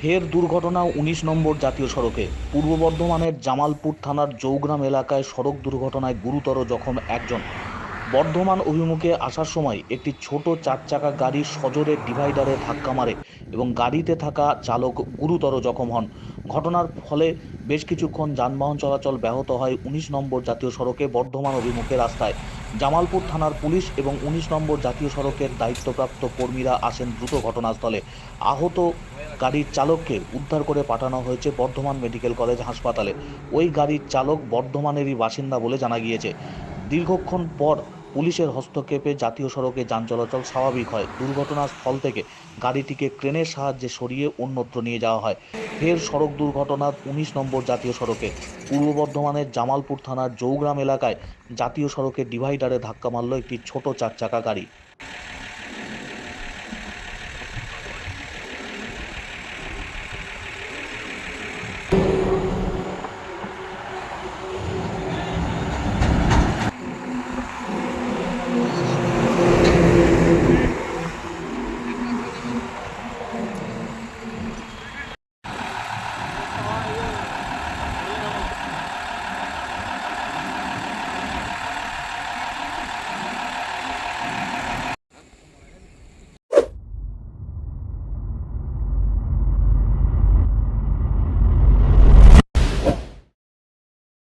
ফের দুর্ঘটনা উনিশ নম্বর জাতীয় সড়কে। পূর্ব বর্ধমানের জামালপুর থানার জৌগ্রাম এলাকায় সড়ক দুর্ঘটনায় গুরুতর জখম একজন। বর্ধমান অভিমুখে আসার সময় একটি ছোট চার চাকা গাড়ি সজোরে ডিভাইডারে ধাক্কা মারে এবং গাড়িতে থাকা চালক গুরুতর জখম হন। ঘটনার ফলে বেশ কিছুক্ষণ যানবাহন চলাচল ব্যাহত হয় উনিশ নম্বর জাতীয় সড়কে বর্ধমান অভিমুখে রাস্তায়। জামালপুর থানার পুলিশ এবং উনিশ নম্বর জাতীয় সড়কের দায়িত্বপ্রাপ্ত কর্মীরা আসেন দ্রুত ঘটনাস্থলে। আহত গাড়ির চালককে উদ্ধার করে পাঠানো হয়েছে বর্ধমান মেডিকেল কলেজ হাসপাতালে। ওই গাড়ির চালক বর্ধমানেরই বাসিন্দা বলে জানা গিয়েছে। দীর্ঘক্ষণ পর পুলিশের হস্তক্ষেপে জাতীয় সড়কে যান চলাচল স্বাভাবিক হয়। দুর্ঘটনার স্থল থেকে গাড়িটিকে ক্রেনের সাহায্যে সরিয়ে অন্যত্র নিয়ে যাওয়া হয়। ফের সড়ক দুর্ঘটনার উনিশ নম্বর জাতীয় সড়কে। পূর্ব বর্ধমানের জামালপুর থানার জৌগ্রাম এলাকায় জাতীয় সড়কে ডিভাইডারে ধাক্কা মারল একটি ছোট চার চাকা গাড়ি। 아, 예.